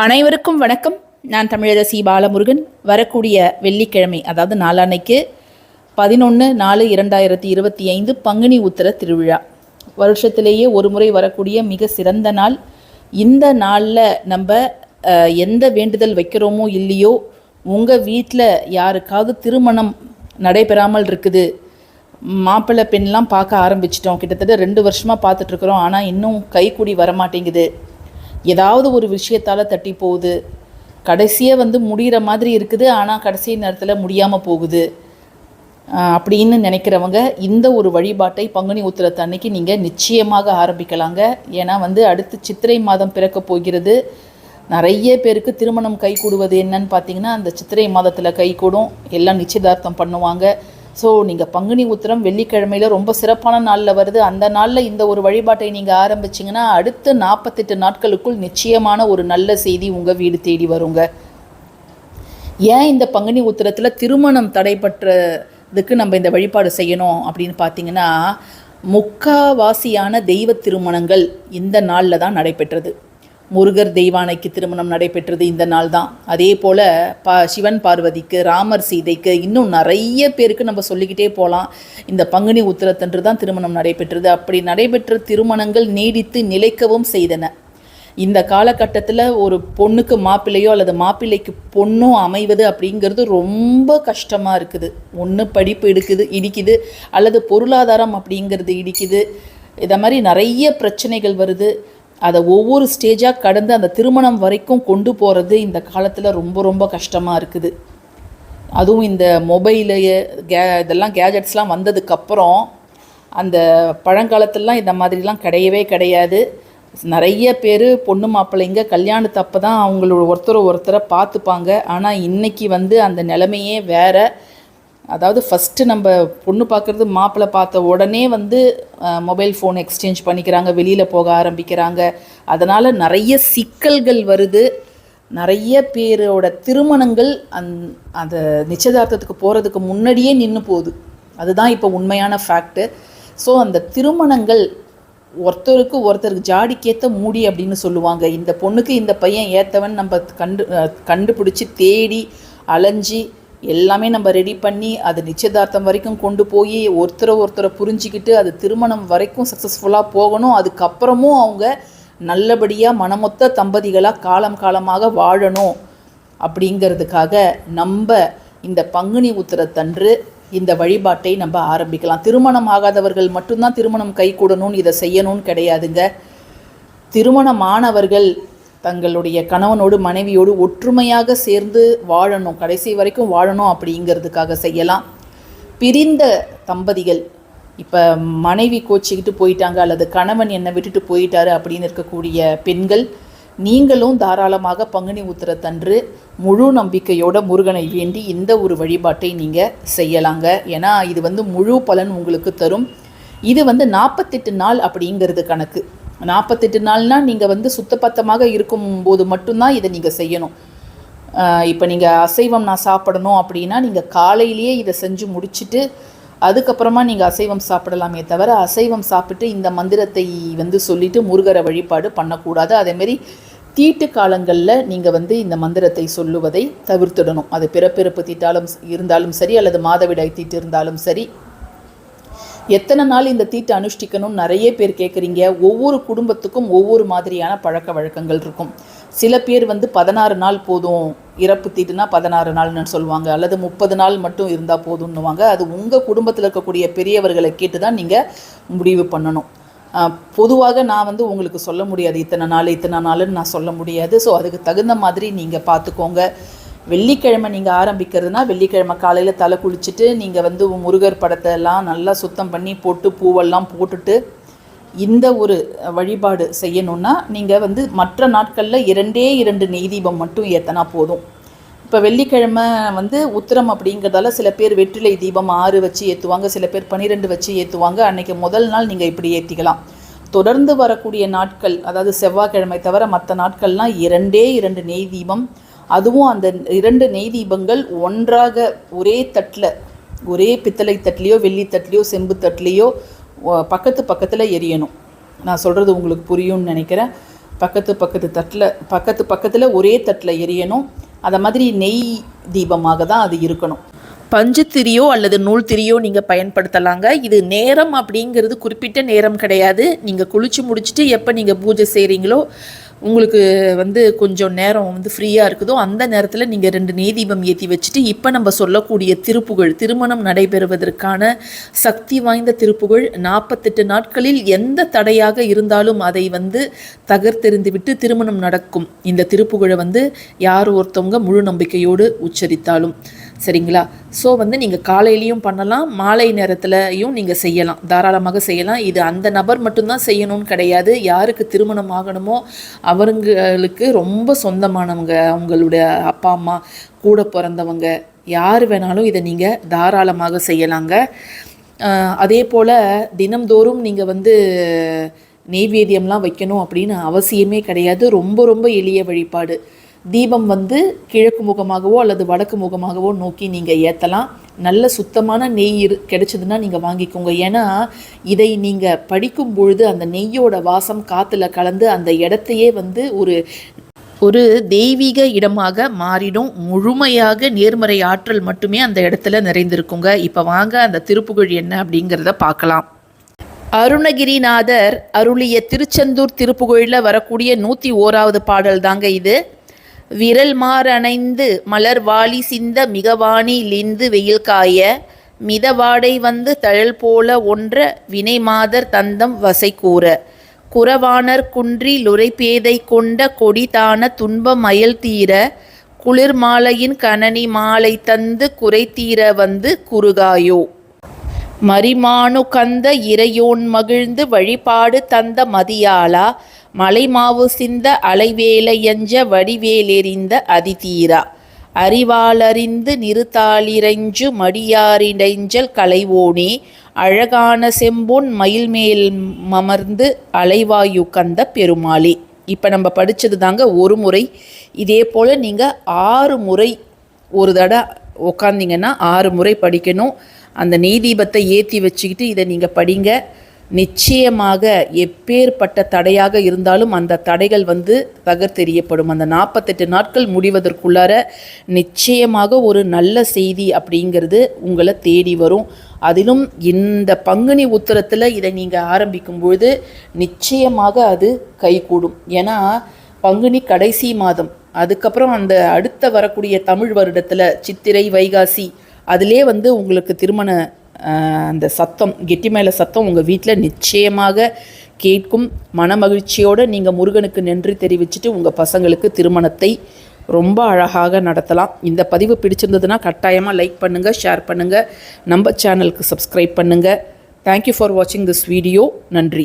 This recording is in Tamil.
அனைவருக்கும் வணக்கம். நான் தமிழரசி பாலமுருகன். வரக்கூடிய வெள்ளிக்கிழமை அதாவது நாளான்னைக்கு பதினொன்று நாலு இரண்டாயிரத்தி இருபத்தி ஐந்து பங்குனி உத்தர திருவிழா. வருஷத்திலேயே ஒரு முறை வரக்கூடிய மிக சிறந்த நாள். இந்த நாளில் நம்ம எந்த வேண்டுதல் வைக்கிறோமோ இல்லையோ உங்கள் வீட்டில் யாருக்காவது திருமணம் நடைபெறாமல் இருக்குது. மாப்பிள்ளை பெண்லாம் பார்க்க ஆரம்பிச்சிட்டோம். கிட்டத்தட்ட ரெண்டு வருஷமாக பார்த்துட்ருக்குறோம் ஆனால் இன்னும் கைக்கூடி வரமாட்டேங்குது. ஏதாவது ஒரு விஷயத்தால் தட்டி போகுது. கடைசியாக வந்து முடிகிற மாதிரி இருக்குது. ஆனால் கடைசி நேரத்தில் முடியாமல் போகுது. அப்படின்னு நினைக்கிறவங்க இந்த ஒரு வழிபாட்டை பங்குனி உத்திரத்து அன்னைக்கு நீங்கள் நிச்சயமாக ஆரம்பிக்கலாங்க. ஏன்னா வந்து அடுத்து சித்திரை மாதம் பிறக்க போகிறது. நிறைய பேருக்கு திருமணம் கை கூடுவது என்னன்னு பார்த்தீங்கன்னா அந்த சித்திரை மாதத்தில் கை கூடும். எல்லாம் நிச்சயதார்த்தம் பண்ணுவாங்க. ஸோ நீங்கள் பங்குனி உத்திரம் வெள்ளிக்கிழமையில் ரொம்ப சிறப்பான நாளில் வருது. அந்த நாளில் இந்த ஒரு வழிபாட்டை நீங்கள் ஆரம்பிச்சிங்கன்னா அடுத்த நாற்பத்தெட்டு நாட்களுக்குள் நிச்சயமான ஒரு நல்ல செய்தி உங்கள் வீடு தேடி வருங்க. ஏன் இந்த பங்குனி உத்திரத்தில் திருமணம் தடைப்பட்டதுக்கு நம்ம இந்த வழிபாடு செய்யணும் அப்படின்னு பார்த்தீங்கன்னா முக்காவாசியான தெய்வ திருமணங்கள் இந்த நாளில் தான் நடைபெற்றது. முருகர் தெய்வானைக்கு திருமணம் நடைபெற்றது இந்த நாள் தான் அதே போல் பா சிவன் பார்வதிக்கு ராமர் சீதைக்கு இன்னும் நிறைய பேருக்கு நம்ம சொல்லிக்கிட்டே போகலாம் இந்த பங்குனி உத்திரத்தன்று தான் திருமணம் நடைபெற்றது. அப்படி நடைபெற்ற திருமணங்கள் நீடித்து நிலைக்கவும் செய்தன. இந்த காலகட்டத்தில் ஒரு பொண்ணுக்கு மாப்பிள்ளையோ அல்லது மாப்பிள்ளைக்கு பொண்ணோ அமைவது அப்படிங்கிறது ரொம்ப கஷ்டமாக இருக்குது. ஒன்று படிப்பு எடுக்குது இடிக்குது அல்லது பொருளாதாரம் அப்படிங்கிறது இடிக்குது. இதை மாதிரி நிறைய பிரச்சனைகள் வருது. அதை ஒவ்வொரு ஸ்டேஜாக கடந்து அந்த திருமணம் வரைக்கும் கொண்டு போகிறது இந்த காலத்தில் ரொம்ப ரொம்ப கஷ்டமாக இருக்குது. அதுவும் இந்த மொபைலு கே இதெல்லாம் கேஜெட்ஸ்லாம் வந்ததுக்கப்புறம் அந்த பழங்காலத்துலலாம் இந்த மாதிரிலாம் கிடையவே கிடையாது. நிறைய பேர் பொண்ணு மாப்பிள்ளைங்க கல்யாணத்தப்போ தான் அவங்களோட ஒருத்தரை ஒருத்தரை பார்த்துப்பாங்க. ஆனால் இன்றைக்கி வந்து அந்த நிலைமையே வேற. அதாவது ஃபஸ்ட்டு நம்ம பொண்ணு பார்க்குறது மாப்பிள்ளை பார்த்த உடனே வந்து மொபைல் ஃபோன் எக்ஸ்சேஞ்ச் பண்ணிக்கிறாங்க வெளியில் போக ஆரம்பிக்கிறாங்க. அதனால் நிறைய சிக்கல்கள் வருது. நிறைய பேரோட திருமணங்கள் அந் அந்த நிச்சயதார்த்தத்துக்கு போகிறதுக்கு முன்னாடியே நின்று போகுது. அதுதான் இப்போ உண்மையான ஃபேக்ட்டு ஸோ அந்த திருமணங்கள் ஒருத்தருக்கு ஒருத்தருக்கு ஜாடிக்கேற்ற மூடி அப்படின்னு சொல்லுவாங்க. இந்த பொண்ணுக்கு இந்த பையன் ஏற்றவன் நம்ம கண்டு கண்டுபிடிச்சி தேடி அலைஞ்சி எல்லாமே நம்ம ரெடி பண்ணி அது நிச்சயதார்த்தம் வரைக்கும் கொண்டு போய் ஒருத்தரை ஒருத்தரை புரிஞ்சிக்கிட்டு அது திருமணம் வரைக்கும் சக்ஸஸ்ஃபுல்லாக போகணும். அதுக்கப்புறமும் அவங்க நல்லபடியாக மனமொத்த தம்பதிகளாக காலம் காலமாக வாழணும். அப்படிங்கிறதுக்காக நம்ம இந்த பங்குனி உத்திரத்தன்று இந்த வழிபாட்டை நம்ம ஆரம்பிக்கலாம். திருமணம் ஆகாதவர்கள் மட்டும்தான் திருமணம் கை கூடணும்னு இதை செய்யணும்னு கிடையாதுங்க. திருமணமானவர்கள் தங்களுடைய கணவனோடு மனைவியோடு ஒற்றுமையாக சேர்ந்து வாழணும். கடைசி வரைக்கும் வாழணும் அப்படிங்கிறதுக்காக செய்யலாம். பிரிந்த தம்பதிகள் இப்போ மனைவி கோச்சிக்கிட்டு போயிட்டாங்க அல்லது கணவன் என்னை விட்டுட்டு போயிட்டாரு அப்படின்னு இருக்கக்கூடிய பெண்கள் நீங்களும் தாராளமாக பங்குனி உத்திரத்தன்று முழு நம்பிக்கையோட முருகனை வேண்டி இந்த ஒரு வழிபாட்டை நீங்கள் செய்யலாங்க. ஏன்னா இது வந்து முழு பலன் உங்களுக்கு தரும். இது வந்து நாற்பத்தெட்டு நாள் அப்படிங்கிறது கணக்கு. நாற்பத்தெட்டு நாள்னால் நீங்கள் வந்து சுத்தப்பத்தமாக இருக்கும்போது மட்டும்தான் இதை நீங்கள் செய்யணும். இப்போ நீங்கள் அசைவம் நான் சாப்பிடணும் அப்படின்னா நீங்கள் காலையிலேயே இதை செஞ்சு முடிச்சுட்டு அதுக்கப்புறமா நீங்கள் அசைவம் சாப்பிடலாமே தவிர அசைவம் சாப்பிட்டு இந்த மந்திரத்தை வந்து சொல்லிவிட்டு முருகரை வழிபாடு பண்ணக்கூடாது. அதேமாரி தீட்டு காலங்களில் நீங்கள் வந்து இந்த மந்திரத்தை சொல்லுவதை தவிர்த்திடணும். அது பிறப்பிறப்பு தீட்டாலும் இருந்தாலும் சரி அல்லது மாதவிடாய் தீட்டு இருந்தாலும் சரி. எத்தனை நாள் இந்த தீட்டை அனுஷ்டிக்கணும்னு நிறைய பேர் கேட்குறீங்க ஒவ்வொரு குடும்பத்துக்கும் ஒவ்வொரு மாதிரியான பழக்க வழக்கங்கள் இருக்கும். சில பேர் வந்து பதினாறு நாள் போதும் இறப்பு தீட்டுனா பதினாறு நாள்னு சொல்லுவாங்க. அல்லது முப்பது நாள் மட்டும் இருந்தால் போதும்னுவாங்க அது உங்கள் குடும்பத்தில் இருக்கக்கூடிய பெரியவர்களை கேட்டு தான் நீங்கள் முடிவு பண்ணணும். பொதுவாக நான் வந்து உங்களுக்கு சொல்ல முடியாது. இத்தனை நாள் இத்தனை நாளுன்னு நான் சொல்ல முடியாது. ஸோ அதுக்கு தகுந்த மாதிரி நீங்கள் பார்த்துக்கோங்க வெள்ளிக்கிழமை நீங்கள் ஆரம்பிக்கிறதுனா வெள்ளிக்கிழமை காலையில் தலை குளிச்சுட்டு நீங்கள் வந்து முருகர் படத்தை எல்லாம் நல்லா சுத்தம் பண்ணி போட்டு பூவெல்லாம் போட்டுட்டு இந்த ஒரு வழிபாடு செய்யணுன்னா நீங்கள் வந்து மற்ற நாட்களில் இரண்டே இரண்டு நெய் தீபம் மட்டும் ஏற்றினா போதும். இப்போ வெள்ளிக்கிழமை வந்து உத்திரம் அப்படிங்கிறதால சில பேர் வெற்றிலை தீபம் ஆறு வச்சு ஏற்றுவாங்க சில பேர் பன்னிரெண்டு வச்சு ஏற்றுவாங்க அன்றைக்கி முதல் நாள் நீங்கள் இப்படி ஏற்றிக்கலாம் தொடர்ந்து வரக்கூடிய நாட்கள் அதாவது செவ்வாய்க்கிழமை தவிர மற்ற நாட்கள்லாம் இரண்டே இரண்டு நெய் தீபம் அதுவும் அந்த இரண்டு நெய் தீபங்கள் ஒன்றாக ஒரே தட்டில் ஒரே பித்தளை தட்லையோ வெள்ளி தட்டுலேயோ செம்பு தட்டுலேயோ பக்கத்து பக்கத்தில் எரியணும். நான் சொல்கிறது உங்களுக்கு புரியும்னு நினைக்கிறேன். பக்கத்து பக்கத்து தட்டில் பக்கத்து பக்கத்தில் ஒரே தட்டில் எரியணும். அதை மாதிரி நெய் தீபமாக தான் அது இருக்கணும். பஞ்சுத்திரியோ அல்லது நூல் திரியோ நீங்கள் பயன்படுத்தலாங்க. இது நேரம் அப்படிங்கிறது குறிப்பிட்ட நேரம் கிடையாது. நீங்கள் குளிச்சு முடிச்சுட்டு எப்போ நீங்கள் பூஜை செய்கிறீங்களோ உங்களுக்கு வந்து கொஞ்சம் நேரம் வந்து ஃப்ரீயாக இருக்குதோ அந்த நேரத்தில் நீங்கள் ரெண்டு நெய் ஏற்றி வச்சுட்டு இப்போ நம்ம சொல்லக்கூடிய திருப்புகழ் திருமணம் நடைபெறுவதற்கான சக்தி வாய்ந்த திருப்புகழ் நாற்பத்தெட்டு நாட்களில் எந்த தடையாக இருந்தாலும் அதை வந்து தகர்த்தெறிந்துவிட்டு திருமணம் நடக்கும். இந்த திருப்புகழை வந்து யார் ஒருத்தவங்க முழு நம்பிக்கையோடு உச்சரித்தாலும். சரிங்களா? ஸோ வந்து நீங்கள் காலையிலையும் பண்ணலாம் மாலை நேரத்துலையும் நீங்கள் செய்யலாம். தாராளமாக செய்யலாம். இது அந்த நபர் மட்டும்தான் செய்யணும்னு கிடையாது. யாருக்கு திருமணம் ஆகணுமோ அவங்களுக்கு ரொம்ப சொந்தமானவங்க அவங்களுடைய அப்பா அம்மா கூட பிறந்தவங்க யார் வேணாலும் இதை நீங்கள் தாராளமாக செய்யலாங்க. அதே போல் தினம்தோறும் நீங்கள் வந்து நெய்வேத்தியம்லாம் வைக்கணும் அப்படின்னு அவசியமே கிடையாது. ரொம்ப ரொம்ப எளிய வழிபாடு. தீபம் வந்து கிழக்கு முகமாகவோ அல்லது வடக்கு முகமாகவோ நோக்கி நீங்கள் ஏற்றலாம் நல்ல சுத்தமான நெய் இரு கிடைச்சதுன்னா நீங்கள் வாங்கிக்கோங்க. ஏன்னா இதை நீங்கள் படிக்கும் பொழுது அந்த நெய்யோட வாசம் காற்றுல கலந்து அந்த இடத்தையே வந்து ஒரு ஒரு தெய்வீக இடமாக மாறிடும். முழுமையாக நேர்மறை ஆற்றல் மட்டுமே அந்த இடத்துல நிறைந்திருக்குங்க. இப்போ வாங்க அந்த திருப்புகழ் என்ன அப்படிங்கிறத பார்க்கலாம். அருணகிரிநாதர் அருளிய திருச்செந்தூர் திருப்புகழில் வரக்கூடிய நூற்றி ஓராவது பாடல் தாங்க இது. விரல் மாறணைந்து மலர் வாளி சிந்த மிகவாணி லிந்து வெயில் காய மிதவாடை வந்து தழல் போல ஒன்ற வினை மாதர் தந்தம் வசை கூற குறவானர் குன்றி லுரைப்பேதை கொண்ட கொடிதான துன்ப மயல் தீர குளிர் மாலையின் கணனி மாலை தந்து குறை தீர வந்து குறுகாயோ. மரிமானு கந்த இறையோன் மகிழ்ந்து வழிபாடு தந்த மதியாளா மலைமாவு சிந்த அலைவேலையஞ்ச வடிவேலெறிந்த அதிதீரா. அறிவாளறிந்து நிறுத்தாளிரைஞ்சு மடியாரிடைஞ்சல் கலைவோனே அழகான செம்பொன் மயில் மேல் மமர்ந்து அலைவாயு கந்த பெருமாளே. இப்போ நம்ம படித்தது தாங்க ஒரு முறை. இதே போல் நீங்கள் ஆறு முறை ஒரு தடவை உக்காந்திங்கன்னா ஆறு முறை படிக்கணும். அந்த நெய் தீபத்தை ஏற்றி வச்சுக்கிட்டு இதை நீங்கள் படிங்க. நிச்சயமாக எப்பேற்பட்ட தடையாக இருந்தாலும் அந்த தடைகள் வந்து தகர்த்தெறியப்படும். அந்த நாற்பத்தெட்டு நாட்கள் முடிவதற்குள்ளார நிச்சயமாக ஒரு நல்ல செய்தி அப்படிங்கிறது உங்களை தேடி வரும். அதிலும் இந்த பங்குனி உத்தரத்தில் இதை நீங்கள் ஆரம்பிக்கும் பொழுது நிச்சயமாக அது கைகூடும். ஏன்னா பங்குனி கடைசி மாதம். அதுக்கப்புறம் அந்த அடுத்த வரக்கூடிய தமிழ் வருடத்தில் சித்திரை வைகாசி அதிலே வந்து உங்களுக்கு திருமண அந்த சத்தம் கெட்டி மேல சத்தம் உங்கள் வீட்டில் நிச்சயமாக கேட்கும். மனமகிழ்ச்சியோடு நீங்கள் முருகனுக்கு நன்றி தெரிவிச்சுட்டு உங்கள் பசங்களுக்கு திருமணத்தை ரொம்ப அழகாக நடத்தலாம். இந்த பதிவு பிடிச்சிருந்ததுன்னா கட்டாயமாக லைக் பண்ணுங்கள் ஷேர் பண்ணுங்கள் நம்ம சேனலுக்கு சப்ஸ்கிரைப் பண்ணுங்கள் தேங்க்யூ ஃபார் வாட்சிங் திஸ் வீடியோ நன்றி.